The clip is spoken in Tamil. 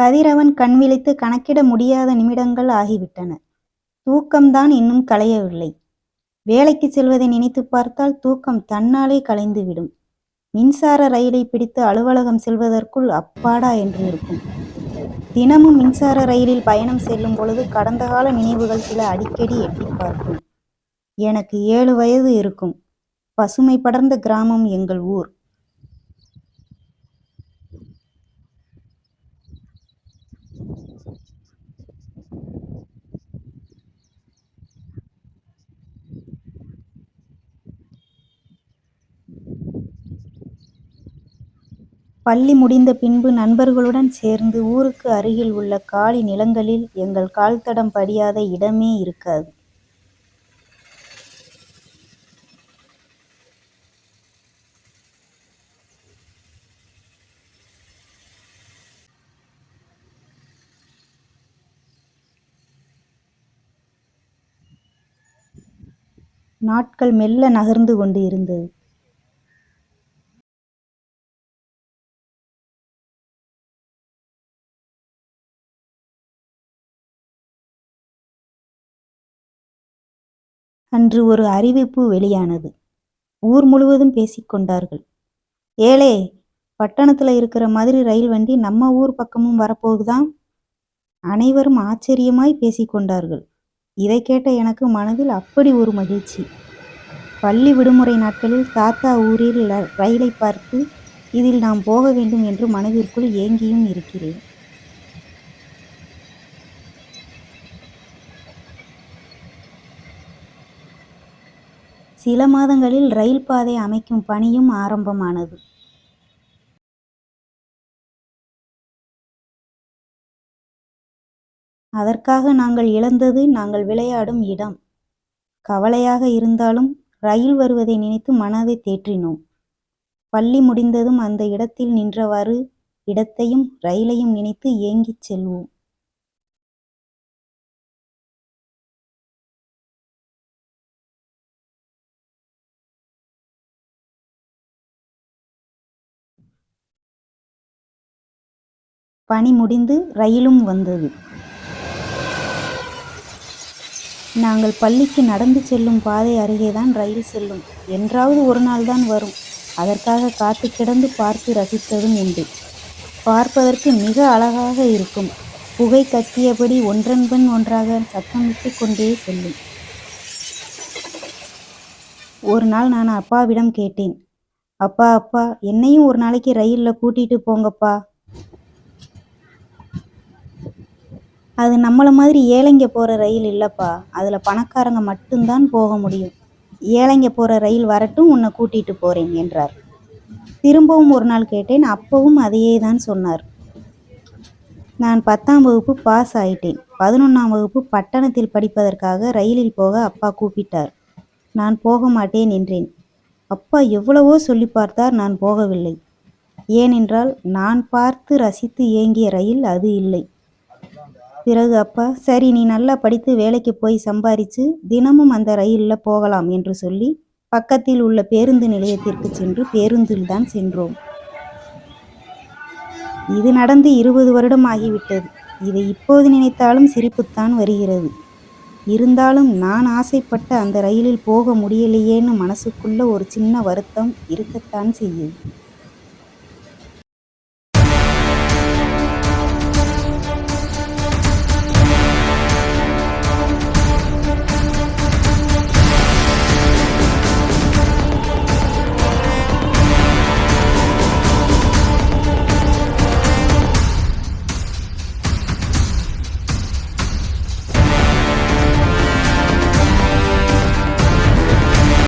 கதிரவன் கண் விழித்து கணக்கிட முடியாத நிமிடங்கள் ஆகிவிட்டன. தூக்கம்தான் இன்னும் கலையவில்லை. வேலைக்கு செல்வதை நினைத்துப் பார்த்தால் தூக்கம் தன்னாலே கலைந்துவிடும். மின்சார ரயிலைப் பிடித்து அலுவலகம் செல்வதற்குள் அப்பாடா என்று இருக்கும். தினமும் மின்சார ரயிலில் பயணம் செல்லும் பொழுது கடந்த கால நினைவுகள் சில அடிக்கடி எட்டி பார்க்கும். எனக்கு ஏழு வயது இருக்கும். பசுமை படர்ந்த கிராமம் எங்கள் ஊர். பள்ளி முடிந்த பின்பு நண்பர்களுடன் சேர்ந்து ஊருக்கு அருகில் உள்ள காலி நிலங்களில் எங்கள் கால்தடம் படியாத இடமே இருக்காது. நாட்கள் மெல்ல நகர்ந்து கொண்டு இருந்தது. அன்று ஒரு அறிவிப்பு வெளியானது. ஊர் முழுவதும் பேசிக்கொண்டார்கள் ஏழே பட்டணத்தில் பட்டணத்துல இருக்கிற மாதிரி ரயில் வண்டி நம்ம ஊர் பக்கமும் வரப்போகுதான் அனைவரும் ஆச்சரியமாய் பேசிக்கொண்டார்கள் இதை கேட்ட எனக்கு மனதில் அப்படி ஒரு மகிழ்ச்சி. பள்ளி விடுமுறை நாட்களில் தாத்தா ஊரில் ரயிலை பார்த்து இதில் நாம் போக வேண்டும் என்று மனதிற்குள் ஏங்கியும் இருக்கிறேன். சில மாதங்களில் ரயில் பாதை அமைக்கும் பணியும் ஆரம்பமானது. அதற்காக நாங்கள் இழந்தது நாங்கள் விளையாடும் இடம். கவலையாக இருந்தாலும் ரயில் வருவதை நினைத்து மனதை தேற்றினோம். பள்ளி முடிந்ததும் அந்த இடத்தில் நின்றவாறு இடத்தையும் ரயிலையும் நினைத்து ஏங்கிச் செல்வோம். பணி முடிந்து ரயிலும் வந்தது. நாங்கள் பள்ளிக்கு நடந்து செல்லும் பாதை அருகேதான் ரயில் செல்லும். என்றாவது ஒரு நாள்தான் வரும். அதற்காக காத்து கிடந்து பார்த்து ரசித்ததும் உண்டு. பார்ப்பதற்கு மிக அழகாக இருக்கும். புகை கக்கியபடி ஒன்றன்பின் ஒன்றாக சத்தமிட்டு கொண்டே செல்லும். ஒரு நாள் நான் அப்பாவிடம் கேட்டேன். அப்பா அப்பா என்னையும் ஒரு நாளைக்கு ரயிலில் கூட்டிகிட்டு போங்கப்பா. அது நம்மளை மாதிரி ஏழைங்க போகிற ரயில் இல்லைப்பா அதில் பணக்காரங்க மட்டும்தான் போக முடியும். ஏழைங்க போகிற ரயில் வரட்டும் உன்னை கூட்டிகிட்டு போகிறேன் என்றார். திரும்பவும் ஒரு நாள் கேட்டேன். அப்பவும் அதையேதான் சொன்னார். நான் பத்தாம் வகுப்பு பாஸ் ஆயிட்டேன். பதினொன்றாம் வகுப்பு பட்டணத்தில் படிப்பதற்காக ரயிலில் போக அப்பா கூப்பிட்டார். நான் போக மாட்டேன் என்றேன். அப்பா எவ்வளவோ சொல்லி பார்த்தார் நான் போகவில்லை. ஏனென்றால் நான் பார்த்து ரசித்து ஏங்கிய ரயில் அது இல்லை. பிறகு அப்பா சரி நீ நல்லா படித்து வேலைக்குப் போய் சம்பாரிச்சு தினமும் அந்த ரயிலில் போகலாம் என்று சொல்லி பக்கத்தில் உள்ள பேருந்து நிலையத்திற்கு சென்று பேருந்தில் தான் சென்றோம். இது நடந்து இருபது வருடம் ஆகிவிட்டது. இதை இப்போது நினைத்தாலும் சிரிப்புத்தான் வருகிறது. இருந்தாலும் நான் ஆசைப்பட்ட அந்த ரயிலில் போக முடியலையேன்னு மனசுக்குள்ள ஒரு சின்ன வருத்தம் இருக்கத்தான் செய்யுது.